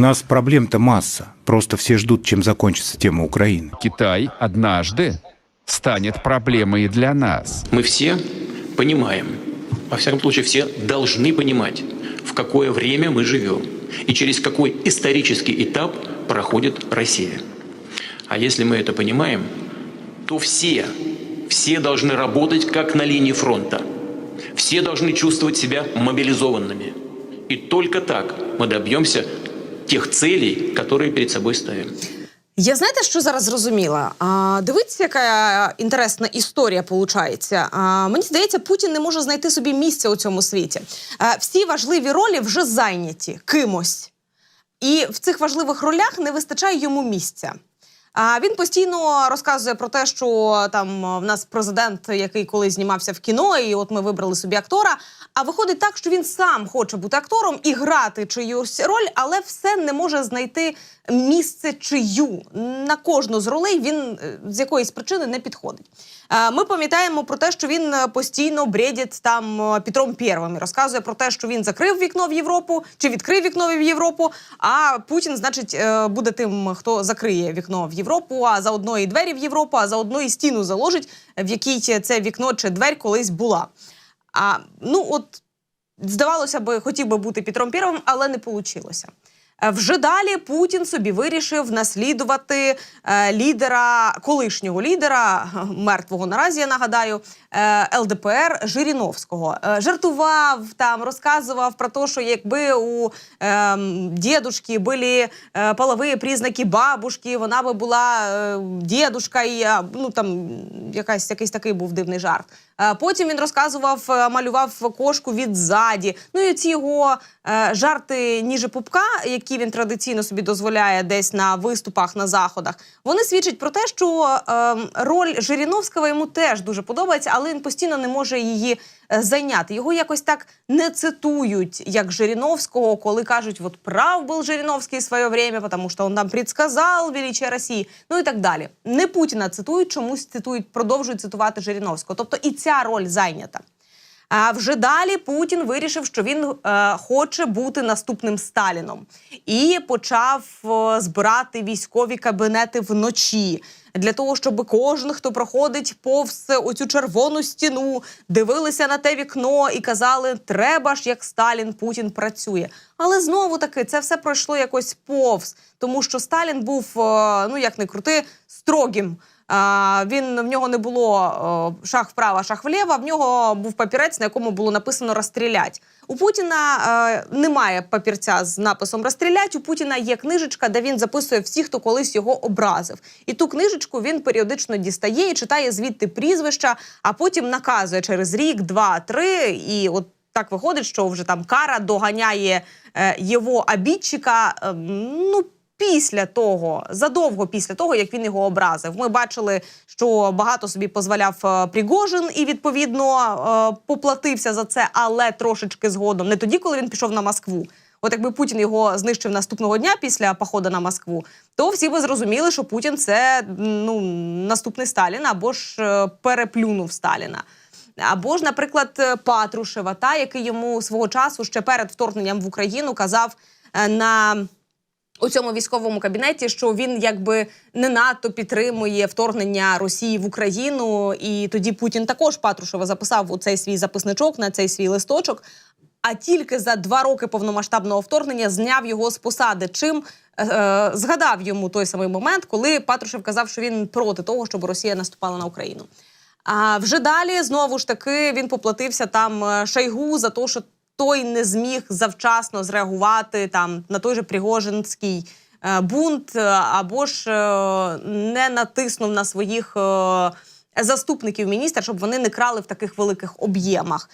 У нас проблем-то масса. Просто все ждут, чем закончится тема Украины. Китай однажды станет проблемой и для нас. Мы все понимаем, во всяком случае, все должны понимать, в какое время мы живем и через какой исторический этап проходит Россия. А если мы это понимаем, то все, все должны работать как на линии фронта. Все должны чувствовать себя мобилизованными. И только так мы добьемся тех целей, которые перед собой ставим. Я знаєте, що зараз зрозуміла? А, дивіться, яка інтересна історія виходить. А, мені здається, Путін не може знайти собі місця у цьому світі. А, всі важливі ролі вже зайняті кимось. І в цих важливих ролях не вистачає йому місця. А він постійно розказує про те, що там в нас президент, який колись знімався в кіно, і от ми вибрали собі актора. А виходить так, що він сам хоче бути актором і грати чиюсь роль, але все не може знайти місце чию. На кожну з ролей він е, з якоїсь причини не підходить. Е, Ми пам'ятаємо про те, що він е, постійно бредить там Петром Первим і розказує про те, що він закрив вікно в Європу чи відкрив вікно в Європу. А Путін, значить, буде тим, хто закриє вікно в Європу, а заодно і двері в Європу, а заодно і стіну заложить, в якій це вікно чи двері колись була. А ну от здавалося би, хотів би бути Петром Первим, але не вийшло. Вже далі Путін собі вирішив наслідувати е, лідера, колишнього лідера, е, мертвого наразі, я нагадаю, е, ЛДПР Жириновського. Е, жартував там, розказував про те, що якби у е, дідушки були е, полові признаки бабушки, вона би була е, дідушкою, а, ну там якась, якийсь такий був дивний жарт. Е, Потім він розказував, е, малював кошку від ззаді. Ну і ці його е, жарти ніже пупка, які він традиційно собі дозволяє десь на виступах на заходах. Вони свідчать про те, що е, роль Жириновського йому теж дуже подобається, але він постійно не може її е, зайняти. Його якось так не цитують, як Жириновського, коли кажуть, от прав був Жириновський в своє время, тому що він там предсказав величие Росії, ну і так далі. Не Путіна цитують, чомусь цитують, продовжують цитувати Жириновського. Тобто і ця роль зайнята. А вже далі Путін вирішив, що він е, хоче бути наступним Сталіном, і почав е, збирати військові кабінети вночі для того, щоб кожен, хто проходить повз оцю червону стіну, дивилися на те вікно і казали: треба ж, як Сталін, Путін працює. Але знову таки це все пройшло якось повз, тому що Сталін був е, ну як не крути, строгим. Він в нього не було шах вправо, шах вліво. В нього був папірець, на якому було написано розстрілять. У Путіна е, немає папірця з написом розстрілять. У Путіна є книжечка, де він записує всіх, хто колись його образив. І ту книжечку він періодично дістає і читає звідти прізвища, а потім наказує через рік, два, три. І от так виходить, що вже там кара доганяє е, його обідчика. е, ну після того, задовго після того, як він його образив. Ми бачили, що багато собі дозволяв е, Пригожин і відповідно е, поплатився за це, але трошечки згодом, не тоді, коли він пішов на Москву. От якби Путін його знищив наступного дня після походу на Москву, то всі би зрозуміли, що Путін це ну наступний Сталін або ж е, переплюнув Сталіна. Або ж, наприклад, Патрушева, та який йому свого часу ще перед вторгненням в Україну казав на у цьому військовому кабінеті, що він якби не надто підтримує вторгнення Росії в Україну, і тоді Путін також Патрушева записав у цей свій записничок на цей свій листочок. А тільки за два роки повномасштабного вторгнення зняв його з посади. Чим е, згадав йому той самий момент, коли Патрушев казав, що він проти того, щоб Росія наступала на Україну. А вже далі знову ж таки він поплатився там е, Шойгу за те, що той не зміг завчасно зреагувати там на той же Пригожинський е, бунт, е, або ж е, не натиснув на своїх заступників міністра, щоб вони не крали в таких великих об'ємах,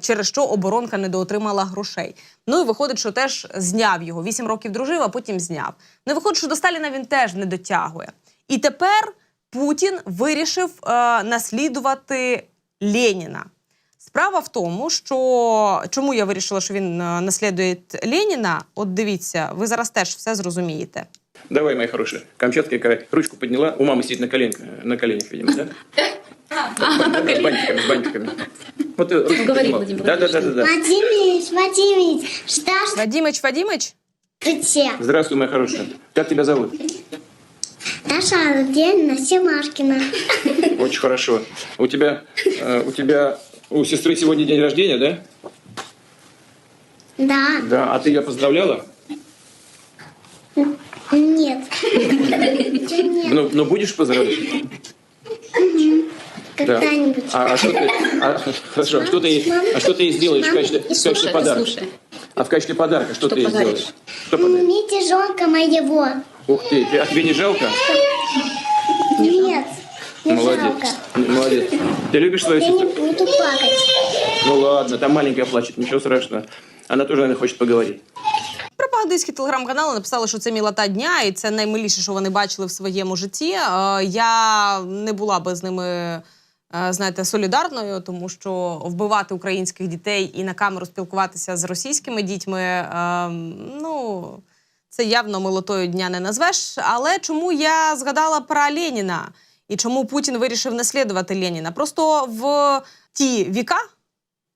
через що оборонка не доотримала грошей. Ну і виходить, що теж зняв його. Вісім років дружив, а потім зняв. Ну і виходить, що до Сталіна він теж не дотягує. І тепер Путін вирішив е, наслідувати Леніна. Справа в тому, що чому я вирішила, що він е, наслідує Леніна. От дивіться, ви зараз теж все зрозумієте. Давай, моя хорошая. Камчатская какая ручку подняла. У мамы сидит на, колен... на коленях, видимо, да? С бантиками, с бантиками. Вот ты ручку Говори, подняла. Владимир Да, да, да, да, да. Владимирович, Владимирович, что ж Вадімич, Вадімич, Здравствуйте. Здравствуй, моя хорошая. Как тебя зовут? Даша Ангелина Семашкина. Очень хорошо. У тебя, э, у тебя, у сестры сегодня день рождения, да? Да. Да. А ты ее поздравляла? Нет. Чё нет? Ну, ну будешь поздравлять? Да. Когда-нибудь. А, а что ты, а, хорошо, а что ты, ей- а что ты сделаешь в качестве, в качестве подарка? А в качестве подарка что, ты ей сделаешь? Что подаришь? Мне тяжелка моего. Ух ты, ты- а тебе не жалко? Нет. Не Молодец. жалко. Молодец. Ты любишь свою Я не буду плакать. Ну ладно, там маленькая плачет, ничего страшного. Она тоже, наверное, хочет поговорить. Пропагандистські телеграм-канали написали, що це мілота дня, і це наймиліше, що вони бачили в своєму житті. Е, Я не була би з ними, е, знаєте, солідарною, тому що вбивати українських дітей і на камеру спілкуватися з російськими дітьми. е, Ну це явно милотою дня не назвеш. Але чому я згадала про Леніна і чому Путін вирішив наслідувати Леніна? Просто в ті віка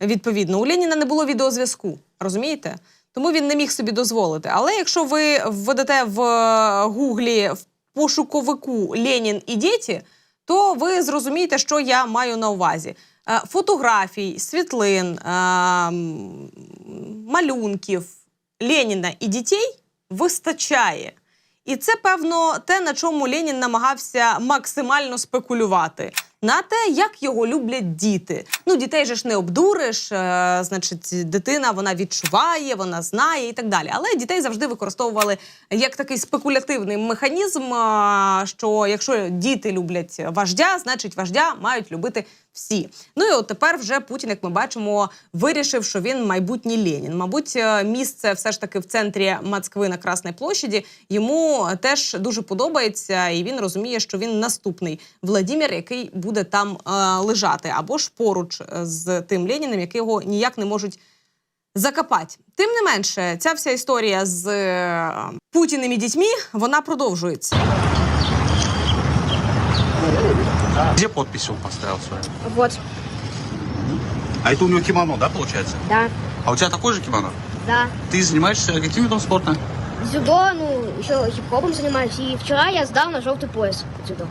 відповідно, у Леніна не було відеозв'язку, розумієте? Тому він не міг собі дозволити. Але якщо ви введете в гуглі в пошуковику Ленін і діти, то ви зрозумієте, що я маю на увазі. Е, Фотографій, світлин, е, малюнків Леніна і дітей вистачає. І це, певно, те, на чому Ленін намагався максимально спекулювати. На те, як його люблять діти. Ну, дітей же ж не обдуриш. Е, значить, дитина вона відчуває, вона знає і так далі. Але дітей завжди використовували як такий спекулятивний механізм. е, що якщо діти люблять вождя, значить вождя мають любити всі. Ну і от тепер вже Путін, як ми бачимо, вирішив, що він майбутній Ленін. Мабуть, е, місце все ж таки в центрі Москви на Красній площаді йому теж дуже подобається, і він розуміє, що він наступний Владимир, який буде там е, лежати, або ж поруч е, з тим Леніним, якого ніяк не можуть закопати. Тим не менше, ця вся історія з е, Путіним і дітьми вона продовжується. Где подпись он поставил свою? Вот, А это у него кимоно, да, получается? да, А у тебя такой же кимоно? да. Ты занимаешься каким видом спорта? Дзюдо, ну, еще хип-хопом занимаюсь. И вчера я сдал на желтый пояс по дзюдо.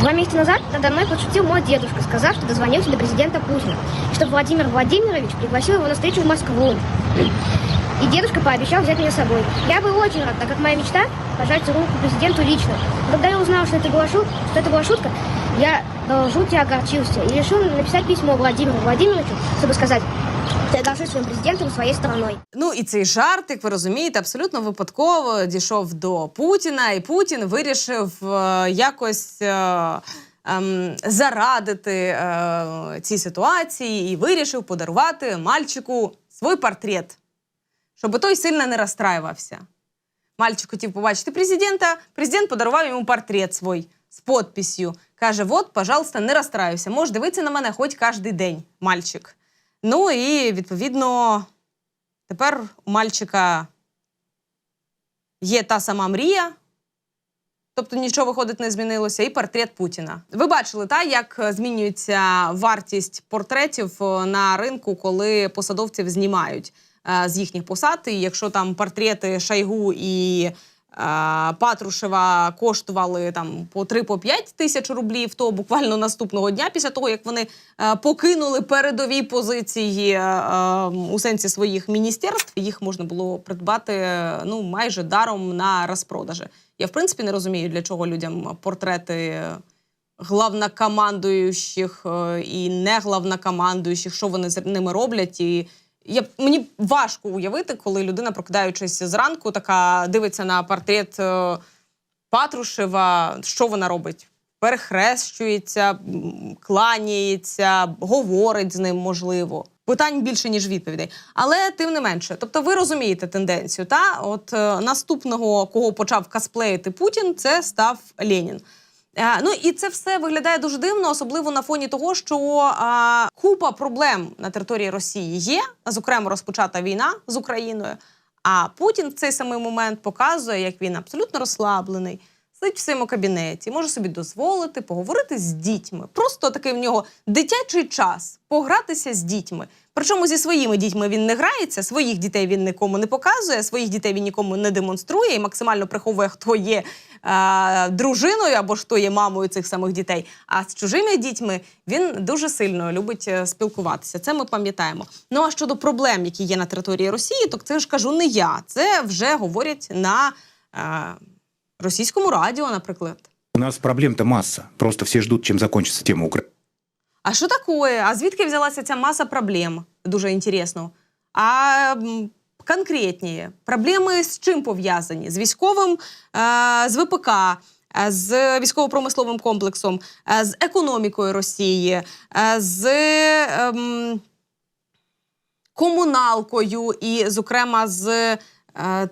Два месяца назад надо мной подшутил мой дедушка, сказав, что дозвонился до президента Путина, чтобы Владимир Владимирович пригласил его на встречу в Москву. И дедушка пообещал взять меня с собой. Я был очень рад, так как моя мечта – пожать руку президенту лично. Но когда я узнал, что это была, шут- что это была шутка, я до огорчился и решил написать письмо Владимиру Владимировичу, чтобы сказать, я президентом своей страной. Ну і цей жарт, як ви розумієте, абсолютно випадково дійшов до Путіна, і Путін вирішив е, якось. Е, ем, зарадити е, цій ситуації і вирішив подарувати мальчику свій портрет, щоб той сильно не розстраювався. Мальчик хотів побачити президента. Президент подарував йому портрет свій з підписью. Каже: от, пожалуйста, не розстраюйся. Можеш дивитися на мене хоч кожен день, мальчик. Ну і відповідно, тепер у мальчика є та сама мрія. Тобто нічого виходить не змінилося, і портрет Путіна. Ви бачили, та як е, змінюється вартість портретів е, на ринку, коли посадовців знімають е, з їхніх посад. І якщо там портрети Шайгу і Патрушева коштували там по 3-5 тисяч рублів, то буквально наступного дня, після того як вони е, покинули передові позиції е, е, у сенсі своїх міністерств, їх можна було придбати е, ну майже даром на розпродажі. Я в принципі не розумію, для чого людям портрети главнокомандуючих е, і не главнокомандуючих, що вони з ними роблять. І я мені важко уявити, коли людина, прокидаючись зранку, така дивиться на портрет е, Патрушева, що вона робить? Перехрещується, кланяється, говорить з ним, можливо. Питань більше, ніж відповідей. Але тим не менше, тобто ви розумієте тенденцію. Та от е, наступного, кого почав косплеїти Путін, це став Ленін. Е, ну і це все виглядає дуже дивно, особливо на фоні того, що е, купа проблем на території Росії є, зокрема розпочата війна з Україною. А Путін в цей самий момент показує, як він абсолютно розслаблений, сидить в своєму кабінеті, може собі дозволити поговорити з дітьми. Просто такий в нього дитячий час погратися з дітьми. Причому зі своїми дітьми він не грається, своїх дітей він нікому не показує, своїх дітей він нікому не демонструє і максимально приховує, хто є е, дружиною або ж хто є мамою цих самих дітей. А з чужими дітьми він дуже сильно любить е, спілкуватися. Це ми пам'ятаємо. Ну а щодо проблем, які є на території Росії, то це ж кажу не я. Це вже говорять на е, російському радіо, наприклад. У нас проблем-то масса. Просто все ждут, чем закончится тема Украины. А що таке? А звідки взялася ця маса проблем? Дуже інтересно. А м, конкретніше, проблеми з чим пов'язані? З військовим, е, з ВПК, е, з військово-промисловим комплексом, е, з економікою Росії, з ем, комуналкою і, зокрема, з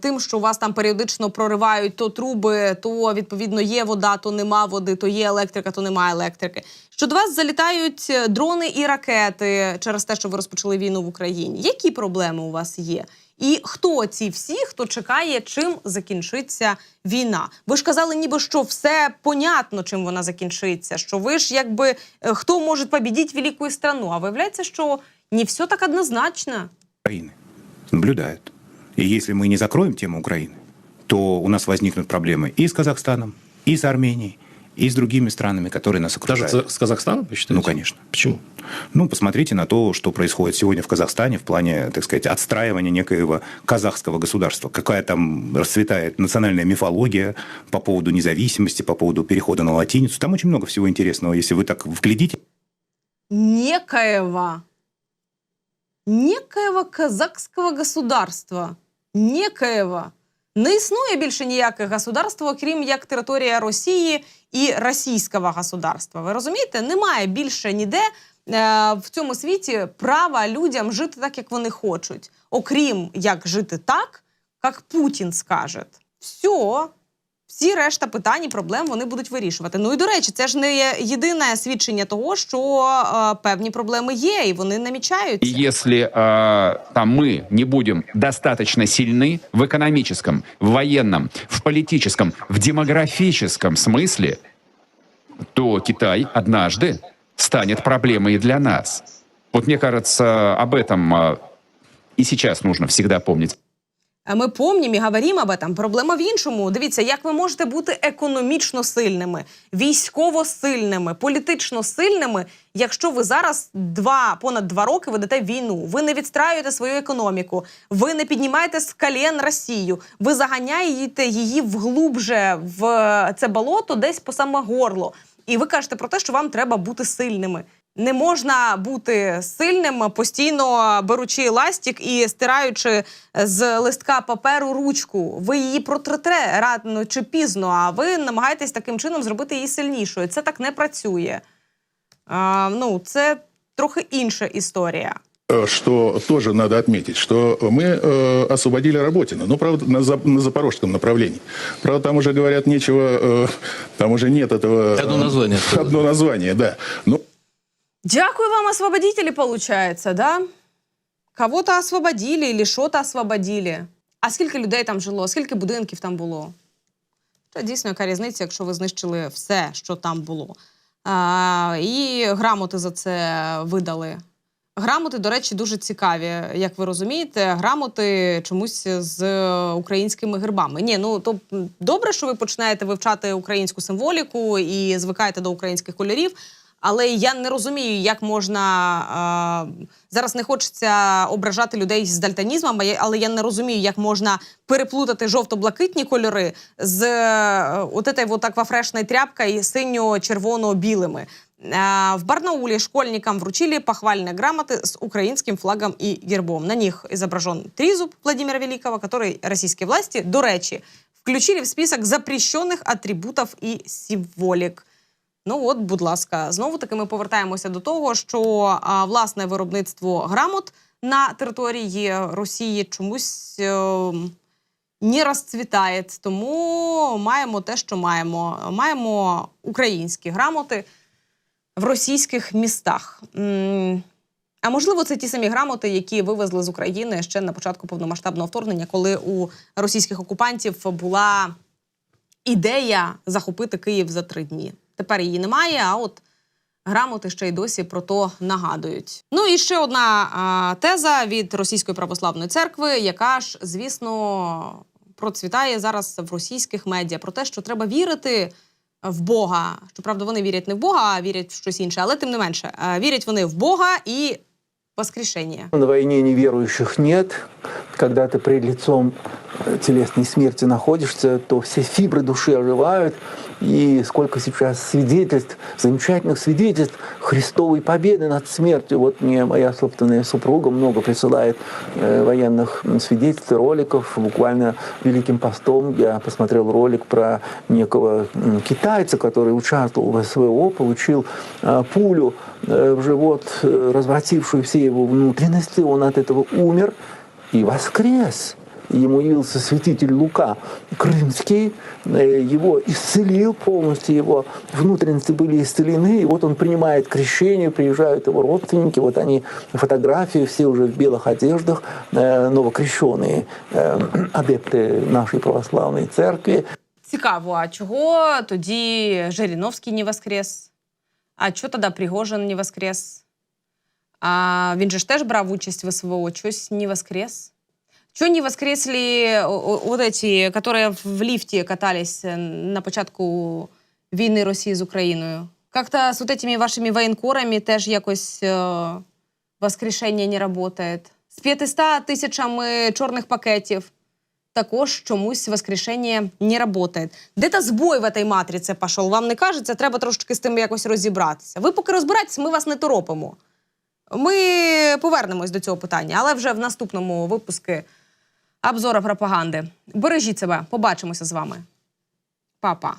тим, що у вас там періодично проривають то труби, то відповідно є вода, то нема води, то є електрика, то немає електрики. Що до вас залітають е, дрони і ракети через те, що ви розпочали війну в Україні. Які проблеми у вас є? І хто ці всі, хто чекає, чим закінчиться війна? Ви ж казали, ніби що все понятно, чим вона закінчиться. Що ви ж якби е, хто може побідіть велику страну? А виявляється, що не все так однозначно. Украины наблюдают. И если мы не закроем тему Украины, то у нас возникнут проблемы и с Казахстаном, и с Арменией, и с другими странами, которые нас Даже окружают. с Казахстаном, вы считаете? Ну, конечно. Почему? Ну, посмотрите на то, что происходит сегодня в Казахстане в плане, так сказать, отстраивания некоего казахского государства. Какая там расцветает национальная мифология по поводу независимости, по поводу перехода на латиницу. Там очень много всего интересного. Если вы так вглядите, некоего, некоего казахського государства, некоего. Не існує більше ніяких государств, окрім як територія Росії і російського государства. Ви розумієте? Немає більше ніде е, в цьому світі права людям жити так, як вони хочуть, окрім як жити так, як Путін скаже. Все. Всі решта питань і проблем вони будуть вирішувати. Ну і до речі, це ж не є єдине свідчення того, що е, певні проблеми є, і вони И намічаються. если э, там мы не будем достаточно сильны в экономическом, в военном, в политическом, в демографическом смысле, то Китай однажды станет проблемой и для нас. Вот мне кажется, об этом э, и сейчас нужно всегда помнить. Ми помнім і говоримо об этом. Проблема в іншому. Дивіться, як ви можете бути економічно сильними, військово сильними, політично сильними, якщо ви зараз два понад два роки ведете війну. Ви не відстраюєте свою економіку, ви не піднімаєте з колін Росію, ви заганяєте її вглубже в це болото, десь по саме горло. І ви кажете про те, що вам треба бути сильними Не можна бути сильним, постійно беручи ластик і стираючи з листка паперу ручку. Ви її протрете рано чи пізно, а ви намагаєтесь таким чином зробити її сильнішою. Це так не працює. А, ну, це трохи інша історія. Э, Что тоже надо отметить, что мы э, освободили Работина, ну, правда, на, за- на запорожском направлении. Правда, там уже говорят нечего, э, там уже нет этого... Одно название. Одно название, да. Ну, Дякую вам, освободители, получается, да? Кого-то освободили или що-то освободили. А скільки людей там жило, скільки будинків там було? Це дійсно яка різниця, якщо ви знищили все, що там було. А, і грамоти за це видали. Грамоти, до речі, дуже цікаві. Як ви розумієте, грамоти чомусь з українськими гербами. Ні, ну то добре, що ви починаєте вивчати українську символіку і звикаєте до українських кольорів. Але я не розумію, як можна е, зараз не хочеться ображати людей з дальтонізмом, а я- але я не розумію, як можна переплутати жовто-блакитні кольори з е, от этой вот аквафрешной тряпкой синьо-червоно-білими. Е, в Барнауле школьникам вручили похвальные грамоты с украинским флагом и гербом. На них изображен тризуб Владимира Великого, который российские власти, до речі, включили в список запрещенных атрибутов і символік. Ну от, будь ласка, знову таки ми повертаємося до того, що а, власне виробництво грамот на території Росії чомусь е, не розцвітає. Тому маємо те, що маємо. Маємо українські грамоти в російських містах. А можливо, це ті самі грамоти, які вивезли з України ще на початку повномасштабного вторгнення, коли у російських окупантів була ідея захопити Київ за три дні. Тепер її немає, а от грамоти ще й досі про то нагадують. Ну і ще одна а, теза від Російської православної церкви, яка ж, звісно, процвітає зараз в російських медіа про те, що треба вірити в Бога. Щоправда, вони вірять не в Бога, а вірять в щось інше. Але тим не менше, е, вірять вони в Бога і воскрешення. На войне неверующих нет. Когда ты перед лицом телесной смерти находишься, то все фибры души оживают. И сколько сейчас свидетельств, замечательных свидетельств Христовой победы над смертью. Вот мне моя собственная супруга много присылает э, военных свидетельств, роликов. Буквально Великим постом я посмотрел ролик про некого китайца, который участвовал в СВО, получил э, пулю э, в живот, э, развратившую все его внутренности. Он от этого умер и воскрес. Ему явился святитель Лука Крымский, э, его исцелил полностью, его внутренности были исцелены, и вот он принимает крещение, приезжают его родственники, вот они, фотографии, все уже в белых одеждах, э, новокрещенные э, адепты нашей православной церкви. Цікаво, а чого тоді Жириновський не воскрес? А чого тоді Пригожин не воскрес? А він же ж теж брав участь в СВО, чогось не воскрес? Чого не воскресли о- о- вот эти, которые в лифте катались е, на початку війни Росії з Україною? Как-то з вот этими вашими воєнкорами теж якось е, воскрешення не работает. З 500 тисячами чорних пакетів також чомусь воскрешення не работает. Де-то збой в этой матриці пішов, вам не кажеться, треба трошечки з тим якось розібратися. Ви поки розбирайтесь, ми вас не торопимо. Ми повернемось до цього питання, але вже в наступному випуску обзора пропаганди. Бережіть себе, побачимося з вами. Па-па.